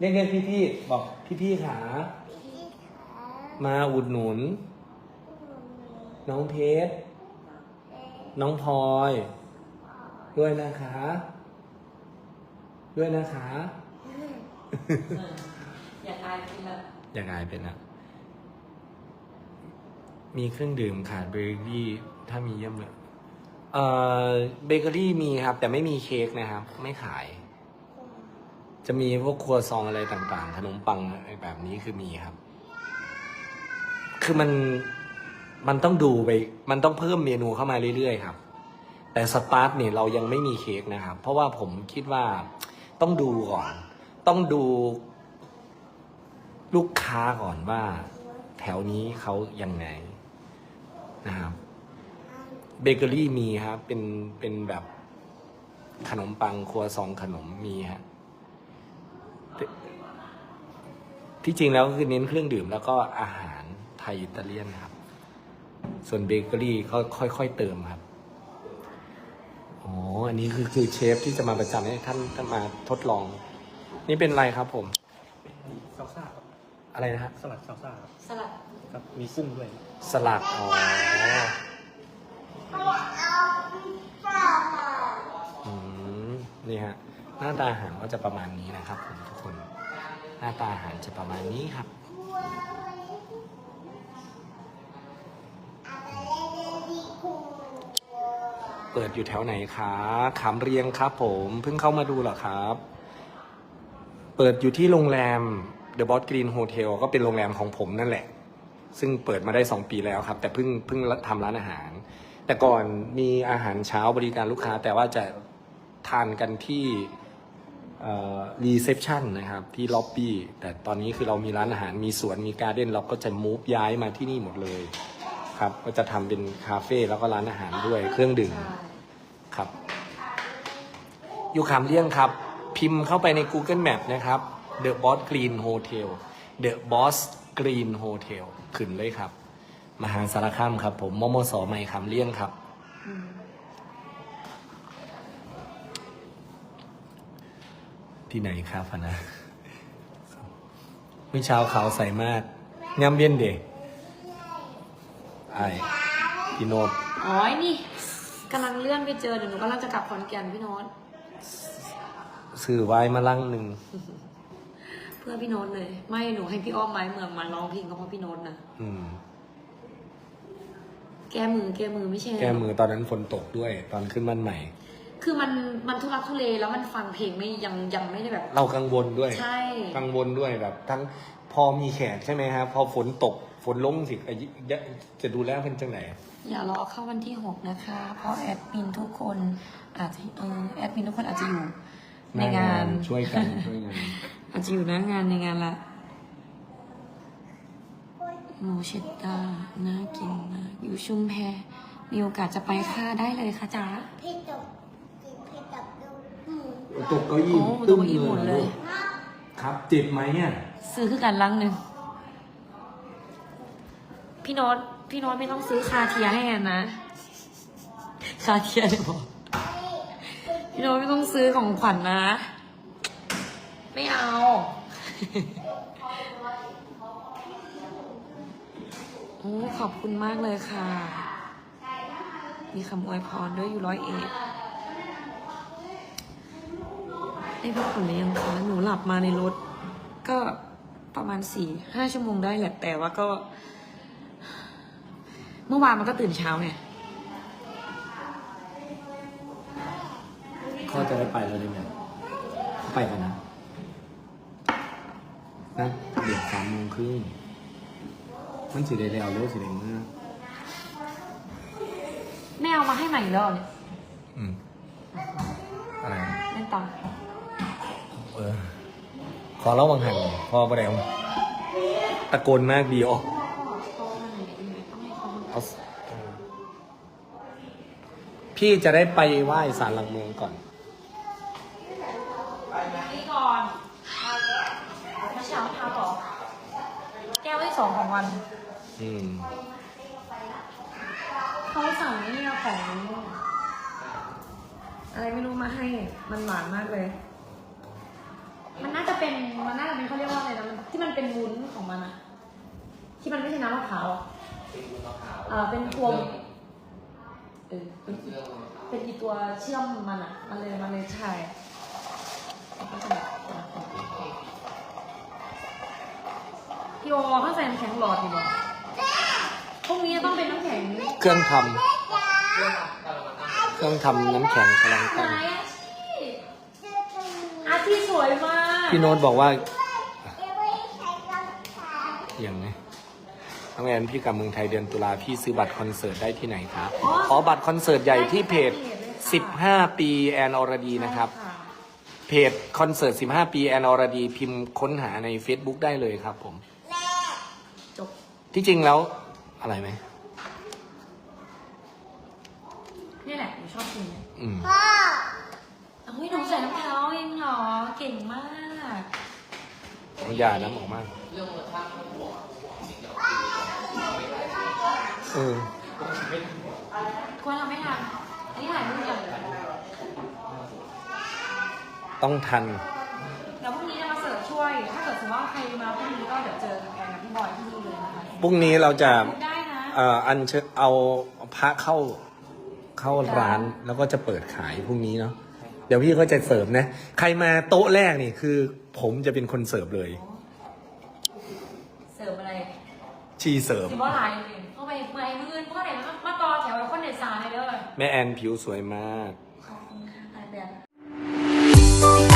เรียกเรียกพี่พี่ๆบอกพี่พี่ๆขาพี่ขามาอุดหนุน น้องเพชรน้องพลอย ด้วยนะคะ ด้วยนะคะ อยากอายกินละอยากอายเป็นอะมีเครื่องดื่มขาดเบเกอรี่ ถ้ามีเยี่ยมเลย เอ่อ เบเกอรี่มีครับ แต่ไม่มีเค้กนะครับ ไม่ขาย จะมีพวกครัวซองอะไรต่างๆ ขนมปังอะไรแบบนี้คือมีครับ คือมันมันต้องดูไป มันต้องเพิ่มเมนูเข้ามาเรื่อยๆครับ แต่สตาร์ทเนี่ยเรายังไม่มีเค้กนะครับ เพราะว่าผมคิดว่าต้องดูก่อน ต้องดูลูกค้าก่อนว่า แถวนี้เขายังไงนะครับเบเกอรี่มีครับ เป็นเป็นแบบขนมปังครัวซองขนมมีฮะแต่ ที่จริงแล้วคือเน้นเครื่องดื่มแล้วก็อาหารไทยอิตาเลียนครับ ส่วนเบเกอรี่เขาค่อย ๆ เติมครับอ๋ออันนี้คือคือเชฟที่จะมาประจำให้ท่านท่านมาทดลอง นี่เป็นอะไรครับผมซาลซ่าครับอะไรนะฮะสลัดซาลซ่าครับสลัดครับมีกุ้งด้วยสลัดอ๋ออืมนี่ฮะหน้าตาอาหารก็จะประมาณนี้นะครับผมทุกคน หน้าตาอาหารจะประมาณนี้ครับ เปิดอยู่แถวไหนคะขามเรียงครับผมเพิ่งเข้ามาดูเหรอครับ เปิดอยู่ที่โรงแรม The Boss Green Hotel ก็เป็นโรงแรมของผมนั่นแหละ ซึ่งเปิดมาได้ 2 ปีแล้วครับ แต่เพิ่งเพิ่งทำร้านอาหาร แต่ก่อนมีอาหารเช้าบริการลูกค้า แต่ว่าจะทานกันที่ รีเซพชันนะครับที่ล็อบบี้แต่ตอนนี้คือเรามีร้านอาหารมีสวนมีการ์เด้นเราก็จะมูฟย้ายมาที่นี่หมดเลยครับก็จะทำเป็นคาเฟ่แล้วก็ร้านอาหารด้วยเครื่องดื่มใช่ครับอยู่ขามเลี่ยงครับ พิมพ์เข้าไปใน Google Map นะครับ The Boss Green Hotel The Boss Green Hotel ขึ้นเลยครับ มหาสารคามครับ ผมมมสใหม่ขามเลี่ยงครับ ที่ไหนครับพะนะเมื่อเช้าขาวใสมากงามเบี้ยนเดะไอพี่โนดอ๋อไอ้นี่กำลังเลื่อนไปเจอเดี๋ยวหนูกำลังจะกลับขอนแก่นพี่โน้ตสื่อไว้มาลังหนึ่ง เพื่อพี่โน้ตเลย ไม่หนูให้พี่อ้อมไม้เมืองมาร้องเพลงก็เพราะพี่โน้ตนะอืม แก้มือแก้มือไม่ใช่ แก้มือตอนนั้นฝนตกด้วย ตอนขึ้นบ้านใหม่ คือมันมันทุรักทุเลแล้วมันฟังเพลงไม่ยังยังไม่ได้แบบ เรากังวลด้วยใช่ กังวลด้วยแบบ ทั้งพอมีแขกใช่ไหมครับพอฝนตกฝนลงสิอะยะจะดูแลเป็นจังไหน อย่ารอเข้าวันที่หกนะคะ เพราะแอดมินทุกคนอาจจะเออแอดมินทุกคนอาจจะอยู่ในงาน ช่วยกันช่วยกัน อาจจะอยู่หน้างานในงานละหมูเชดดาร์น่ากินมากอยู่ชุมแพ มีโอกาสจะไปค่ะได้เลยค่ะจ้าพี่ตกพี่ตกดูหมู ตกเก้าอี้โอ้ตกเก้าอี้หมุนเลยครับ เจ็บไหมเนี่ยซื้อคือกันลังหนึ่ง พี่โน้ตพี่โน้ตไม่ต้องซื้อคาเทียให้แอนนะ คาเทียเลยบอกพี่โน้ตไม่ต้องซื้อของขวัญนะ ไม่เอา โอ้ขอบคุณมากเลยค่ะ มีคำอวยพรด้วยอยู่ร้อยเอ็ด ได้พักผ่อนหรือยังคะหนูหลับมาในรถ ก็ประมาณสี่ห้าชั่วโมงได้แหละแต่ว่าก็ เมื่อวานมันก็ตื่นเช้าไงเขาจะได้ไปแล้วได้ไหมไปกันนะนะเดี๋ยวสามโมงครึ่งมันสิได้แล้วเร็วสิได้เมื่อไม่เอามาให้ใหม่แล้วเหรอเนี่ยอืมอะไร เล่นต่อเออ ขอเล่าวังหันพอประเดี๋ยวตะโกนมากดีออกเอาพี่จะได้ไปไหว้ศาลหลักเมืองก่อน นี่ก่อนเมื่อเช้าทาต่อแก้วที่สองของวัน อืมเขาสั่งนี่ของ อะไรไม่รู้มาให้ มันหวานมากเลย มันน่าจะเป็นมันน่าจะเป็นเขาเรียกว่าอะไรนะมันที่มันเป็นวุ้นของมันอะที่มันไม่ใช่น้ำมะพร้าวอะเออเป็นตัวเออเป็นอีเป็นอีตัวเชื่อมมันอะมันเลยมันเลยใช่แล้วก็จะแบบพี่โอข้างใส่น้ำแข็งหลอดอยู่บ่พรุ่งนี้ต้องเป็นน้ำแข็งเครื่องทำเครื่องทำน้ำแข็งกำลังไหนตั้งอาชีอาชีสวยมาก พี่โน้ตบอกว่ายังไม่ใช้รองเท้าอย่างไงน้องแอนพี่กลับเมืองไทยเดือนตุลาพี่ซื้อบัตรคอนเสิร์ตได้ที่ไหนครับอ๋อบัตรคอนเสิร์ตใหญ่ที่เพจ 15 ปีแอนอรดีนะครับใช่เพจคอนเสิร์ต 15 ปีแอนอรดีพิมพ์ค้นหาใน Facebook ได้เลยครับผมจบที่จริงแล้วอะไรไหมนี่แหละหนูชอบกินเนี่ยอืม พ่ออุ้ยหนูใส่น้ำเท้าเองเหรอ เก่งมาก เอาอย่าน้ำออกมากเออควรทำไม่ทันอันนี้ถ่ายรูปกันต้องทัน เดี๋ยวพรุ่งนี้จะมาเสิร์ฟช่วย ถ้าเกิดสมมติว่าใครมาพรุ่งนี้ก็เดี๋ยวเจอกับแอนกับพี่บอยที่นี่เลยนะคะพรุ่งนี้เราจะได้นะเอ่ออันเชิญเอาพระเข้าเข้าร้านแล้วก็จะเปิดขายพรุ่งนี้เนาะ เดี๋ยวพี่ก็จะเสิร์ฟนะ ใครมาโต๊ะแรกนี่คือ ผมจะเป็นคนเสิร์ฟเลย เสิร์ฟอะไรชีเสิร์ฟสิว่าลายเลยเข้าไปเมื่อยมือพ่อไหนมามาต่อแถวแล้วคนเด็ดสาเลยเด้อแม่แอนผิวสวยมาก ขอบคุณค่ะตายแบบ